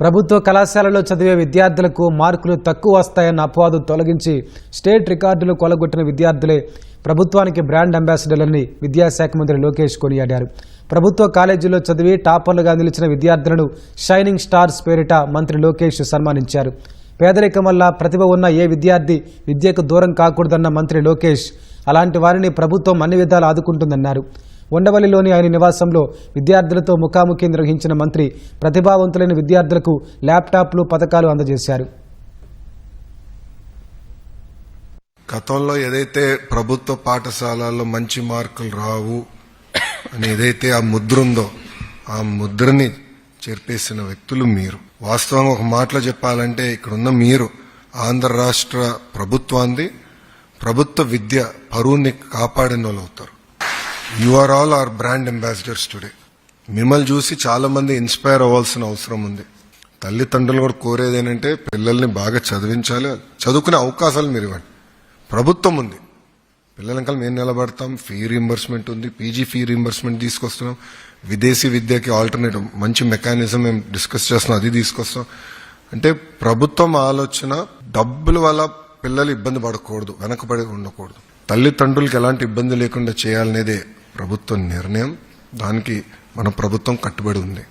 ప్రభుత్వ కళాశాలలో చదివే విద్యార్థులకు మార్కులు తక్కువ వస్తాయన్న అపవాదు తొలగించి స్టేట్ రికార్డులు కొలగొట్టిన విద్యార్థులే ప్రభుత్వానికి బ్రాండ్ అంబాసిడర్లని విద్యాశాఖ మంత్రి లోకేష్ కొనియాడారు. ప్రభుత్వ కాలేజీలో చదివి టాపర్లుగా నిలిచిన విద్యార్థులను షైనింగ్ స్టార్స్ పేరిట మంత్రి లోకేష్ సన్మానించారు. పేదరికం వల్ల ప్రతిభ ఉన్న ఏ విద్యార్థి విద్యకు దూరం కాకూడదన్న మంత్రి లోకేష్ అలాంటి వారిని ప్రభుత్వం అన్ని విధాలు ఆదుకుంటుందన్నారు. ఉండవల్లిలోని ఆయన నివాసంలో విద్యార్థులతో ముఖాముఖి నిర్వహించిన మంత్రి ప్రతిభావంతులైన విద్యార్థులకు ల్యాప్టాప్లు పథకాలు అందజేశారు. గతంలో ఏదైతే ప్రభుత్వ పాఠశాలల్లో మంచి మార్కులు రావు అని ఏదైతే ఆ ముద్ర ఉందో ఆ ముద్రని చెరిపేసిన వ్యక్తులు మీరు. వాస్తవంగా ఒక మాటలో చెప్పాలంటే ఇక్కడున్న మీరు ఆంధ్ర రాష్ట్ర ప్రభుత్వాన్ని ప్రభుత్వ విద్య పరువుని కాపాడిన వాళ్ళు అవుతారు. You are all our brand ambassadors today మిమ్మల్ని చూసి చాలా మంది ఇన్స్పైర్ అవ్వాల్సిన అవసరం ఉంది. తల్లిదండ్రులు కూడా కోరేది ఏంటంటే పిల్లల్ని బాగా చదివించాలి. చదువుకునే అవకాశాలు మీరు ఇవ్వండి ప్రభుత్వం ఉంది. పిల్లల మేము నిలబడతాం. ఫీ రీంబర్స్మెంట్ ఉంది. పీజీ ఫీ రీంబర్స్మెంట్ తీసుకొస్తున్నాం. విదేశీ విద్యకి ఆల్టర్నేటివ్ మంచి మెకానిజం మేము డిస్కస్ చేస్తున్నాం. అది తీసుకొస్తాం అంటే ప్రభుత్వం ఆలోచన డబ్బుల వల్ల పిల్లలు ఇబ్బంది పడకూడదు. వెనకబడి ఉండకూడదు. తల్లిదండ్రులకు ఎలాంటి ఇబ్బంది లేకుండా చేయాలనేదే ప్రభుత్వ నిర్ణయం దానికి మన ప్రభుత్వం కట్టుబడి ఉంది.